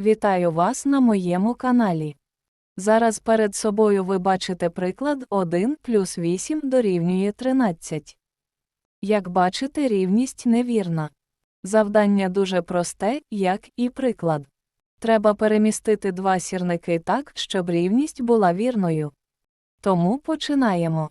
Вітаю вас на моєму каналі. Зараз перед собою ви бачите приклад 1 плюс 8 дорівнює 13. Як бачите, рівність невірна. Завдання дуже просте, як і приклад. Треба перемістити два сірники так, щоб рівність була вірною. Тому починаємо.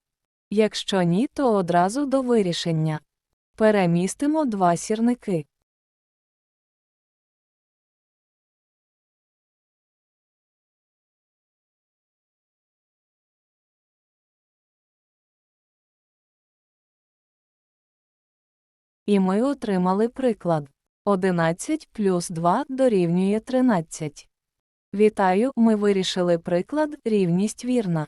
Якщо ні, то одразу до вирішення. Перемістимо два сірники. І ми отримали приклад. 11 плюс 2 дорівнює 13. Вітаю, ми вирішили приклад, рівність вірна.